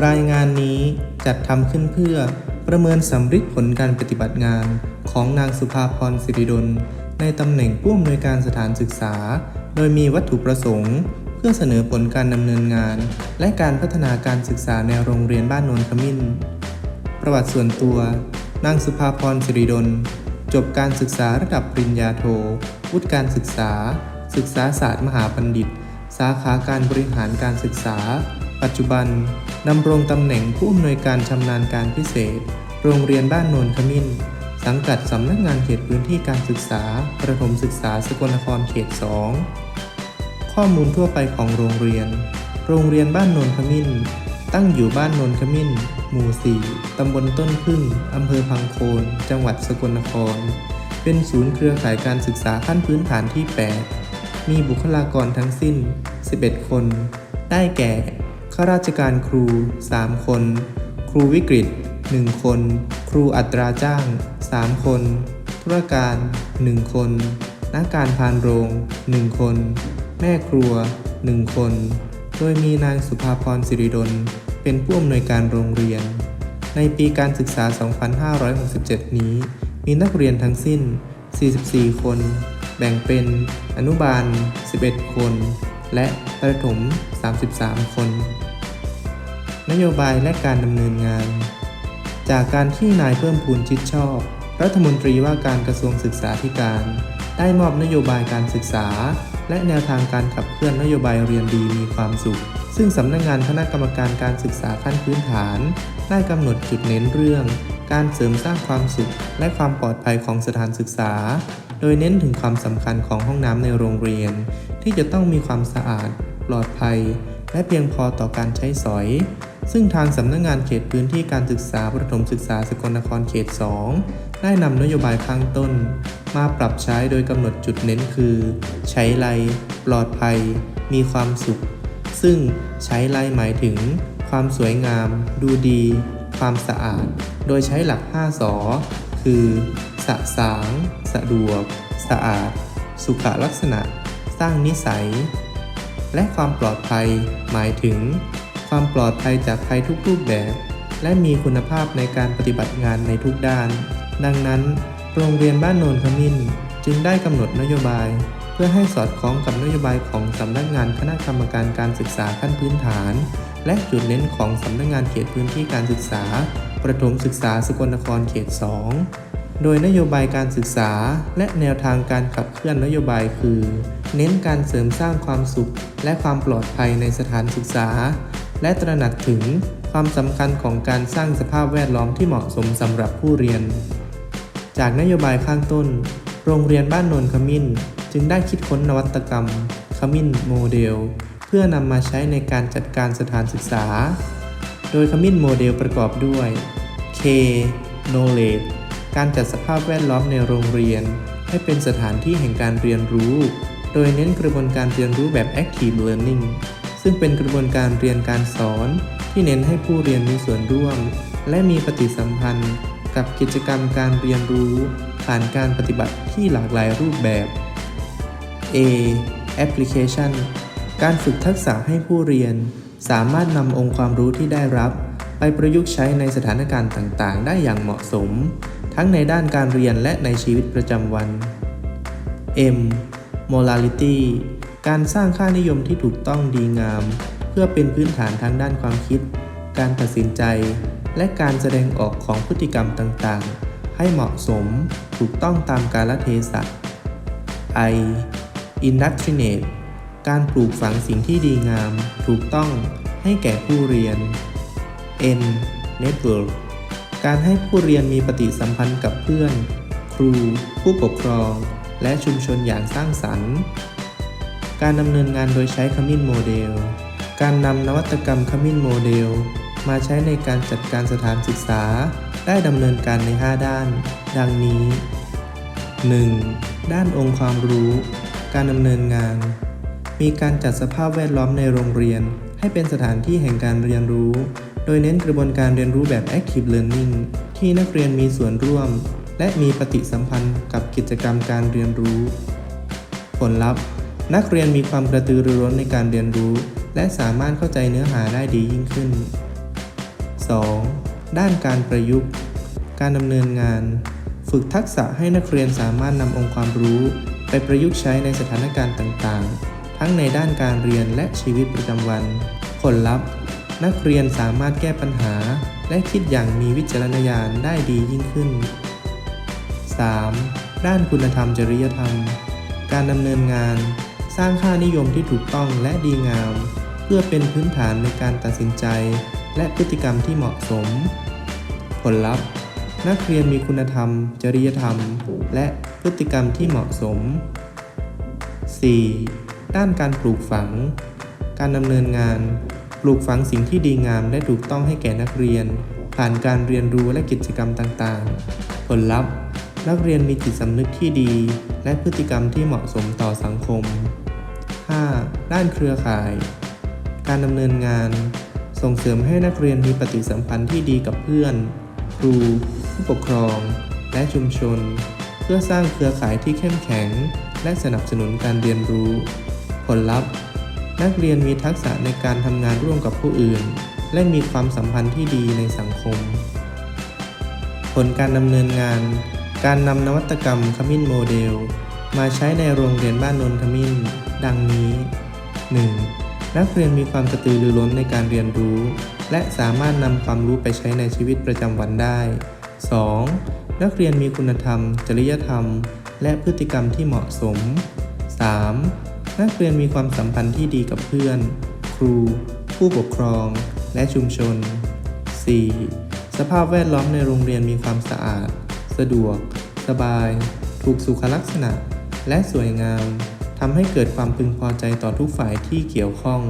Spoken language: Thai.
รายงานนี้จัดทำขึ้นเพื่อประเมินสำฤทธิ์ผลการปฏิบัติงานของนางสุภาพรสิริดล ในตำแหน่งผู้อำนวยการสถานศึกษา โดยมีวัตถุประสงค์ เพื่อเสนอผลการดำเนินงาน และการพัฒนาการศึกษาในโรงเรียนบ้านโนนขมิ้น ประวัติส่วนตัวนางสุภาพรสิริดล จบการศึกษาระดับปริญญาโท วุฒิการศึกษา ศึกษาศาสตร์มหาบัณฑิต สาขาการบริหารการศึกษา ปัจจุบันดำรงตำแหน่งผู้อำนวยการชำนาญการพิเศษ โรงเรียนบ้านโนนขมิ้น สังกัดสำนักงานเขตพื้นที่การศึกษา ประถมศึกษาสกลนครเขต 2 ข้อมูลทั่วไปของโรงเรียน โรงเรียนบ้านโนนขมิ้น ตั้งอยู่บ้านโนนขมิ้น หมู่ 4 ตำบลต้นพึ่งอำเภอพังโคน จังหวัดสกลนคร เป็นศูนย์เครือข่ายการศึกษาขั้นพื้นฐานที่ 8 มีบุคลากรทั้งสิ้น 11 คน ได้แก่ ข้าราชการครู 3 คน ครูวิกฤต 1 คน ครูอัตราจ้าง 3 คนธุรการ 1 คนนักการพานโรง 1 คน แม่ครัว 1 คน โดยมีนางสุภาพรสิริดล เป็นผู้อำนวยการโรงเรียน ในปีการศึกษา 2567 นี้ มีนักเรียนทั้งสิ้น 44 คน แบ่งเป็นอนุบาล 11 คน และประถม 33 คน นโยบายและการดำเนินงาน จากการที่นายเพิ่มพูนชิดชอบ รัฐมนตรีว่าการกระทรวงศึกษาธิการ ได้มอบนโยบายการศึกษา และแนวทางการขับเคลื่อนนโยบายเรียนดีมีความสุข ซึ่งสำนักงานคณะกรรมการการศึกษาขั้นพื้นฐาน ได้กำหนดจุดเน้นเรื่อง การเสริมสร้างความสุข และความปลอดภัยของสถานศึกษา โดยเน้นถึงความสำคัญของห้องน้ำในโรงเรียน ที่จะต้องมีความสะอาด ปลอดภัย และเพียงพอต่อการใช้สอย ซึ่งทางสำนักงานเขตพื้นที่การศึกษาประถมศึกษาสกลนครเขต 2 ได้นำนโยบายข้างต้น มาปรับใช้โดยกำหนดจุดเน้นคือ ใช้ไลปลอดภัย มีความสุข ซึ่งใช้ไลหมายถึง ความสวยงาม ดูดี ความสะอาด โดยใช้หลัก 5 สอ คือ สะสาง สะดวก สะอาด สุขลักษณะ สร้างนิสัย และความปลอดภัย หมายถึง ความปลอดภัยจากภัยทุกรูปแบบ และมีคุณภาพในการปฏิบัติงานในทุกด้าน ดังนั้น โรงเรียนบ้านโนนขมิ้น จึงได้กำหนดนโยบาย เพื่อให้สอดคล้องกับนโยบายของสำนักงานคณะกรรมการการศึกษาขั้นพื้นฐาน และจุดเน้นของสำนักงานเขตพื้นที่การศึกษา ประถมศึกษาสกลนครเขต 2โดยนโยบายการศึกษาและแนวทางการขับเคลื่อนนโยบายคือ เน้นการเสริมสร้างความสุข และความปลอดภัยในสถานศึกษา และตระหนักถึงความสำคัญของการสร้างสภาพแวดล้อมที่เหมาะสมสำหรับผู้เรียน จากนโยบายข้างต้น โรงเรียนบ้านนนขมิ้น จึงได้คิดค้นนวัตกรรม ขมิ้นโมเดล เพื่อนำมาใช้ในการจัดการสถานศึกษา โดยขมิ้นโมเดลประกอบด้วย K Knowledge การจัดสภาพแวดล้อมในโรงเรียน ให้เป็นสถานที่แห่งการเรียนรู้ โดยเน้นกระบวนการเรียนรู้แบบ Active Learning ซึ่งเป็นกระบวนการเรียนการสอน ที่เน้นให้ผู้เรียนมีส่วนร่วม และมีปฏิสัมพันธ์ กับกิจกรรมการเรียนรู้ผ่านการปฏิบัติที่หลากหลายรูปแบบ A Application การฝึกทักษะให้ผู้เรียน สามารถนำองค์ความรู้ที่ได้รับ ไปประยุกต์ใช้ในสถานการณ์ต่างๆ ได้อย่างเหมาะสม ทั้งในด้านการเรียนและในชีวิตประจำวัน M Morality การสร้างค่านิยมที่ถูกต้องดีงาม เพื่อเป็นพื้นฐานทางด้านความคิด การตัดสินใจ และการแสดงออกของพฤติกรรมต่างๆ ให้เหมาะสมถูกต้องตามกาลเทศะ I Indoctrinate การปลูกฝังสิ่งที่ดีงาม ถูกต้องให้แก่ผู้เรียน N Network การให้ผู้เรียนมีปฏิสัมพันธ์กับเพื่อน ครู ผู้ปกครอง และชุมชนอย่างสร้างสรรค์ การดำเนินงานโดยใช้ขมิ้นโมเดล การนำนวัตกรรมขมิ้นโมเดล มาใช้ในการจัดการสถานศึกษา ได้ดำเนินการใน 5 ด้าน ดังนี้ 1. ด้านองค์ความรู้ การดำเนินงาน มีการจัดสภาพแวดล้อมในโรงเรียน ให้เป็นสถานที่แห่งการเรียนรู้ โดยเน้นกระบวนการเรียนรู้แบบ Active Learning ที่นักเรียนมีส่วนร่วม และมีปฏิสัมพันธ์กับกิจกรรมการเรียนรู้ ผลลัพธ์ นักเรียนมีความกระตือรือร้นในการเรียนรู้ และสามารถเข้าใจเนื้อหาได้ดียิ่งขึ้น 2. ด้านการประยุกต์ การดำเนินงาน ฝึกทักษะให้นักเรียนสามารถนำองค์ความรู้ ไปประยุกต์ใช้ในสถานการณ์ต่างๆ ทั้งในด้านการเรียนและชีวิตประจำวัน ผลลัพธ์ นักเรียนสามารถแก้ปัญหา และคิดอย่างมีวิจารณญาณได้ดียิ่งขึ้น 3. ด้านคุณธรรมจริยธรรม การดำเนินงาน สร้างค่านิยมที่ถูกต้องและดีงาม เพื่อเป็นพื้นฐานในการตัดสินใจ และพฤติกรรมที่เหมาะสม ผลลัพธ์ นักเรียนมีคุณธรรม จริยธรรม และพฤติกรรมที่เหมาะสม 4. ด้านการปลูกฝัง การดำเนินงาน ปลูกฝังสิ่งที่ดีงามและถูกต้องให้แก่นักเรียน ผ่านการเรียนรู้และกิจกรรมต่างๆ ผลลัพธ์ นักเรียนมีจิตสำนึกที่ดี และพฤติกรรมที่เหมาะสมต่อสังคม 5. ด้านเครือข่าย การดำเนินงาน ส่งเสริมให้นักเรียนมีปฏิสัมพันธ์ที่ดีกับเพื่อน ครู ผู้ปกครอง และชุมชน เพื่อสร้างเครือข่ายที่เข้มแข็ง และสนับสนุนการเรียนรู้ ผลลัพธ์ นักเรียนมีทักษะในการทำงานร่วมกับผู้อื่น และมีความสัมพันธ์ที่ดีในสังคม ผลการดำเนินงาน การนำนวัตกรรมขมิ้นโมเดล มาใช้ในโรงเรียนบ้านนนขมิ้นดังนี้ 1. นักเรียนมีความกระตือรือร้นในการเรียนรู้ และสามารถนำความรู้ไปใช้ในชีวิตประจำวันได้ 2. นักเรียนมีคุณธรรม จริยธรรม และพฤติกรรมที่เหมาะสม 3. นักเรียนมีความสัมพันธ์ที่ดีกับเพื่อน ครู ผู้ปกครอง และชุมชน 4. สภาพแวดล้อมในโรงเรียนมีความสะอาด สะดวก สบาย ถูกสุขลักษณะ และสวยงามทำให้เกิดความพึงพอใจต่อทุกฝ่ายที่เกี่ยวข้อง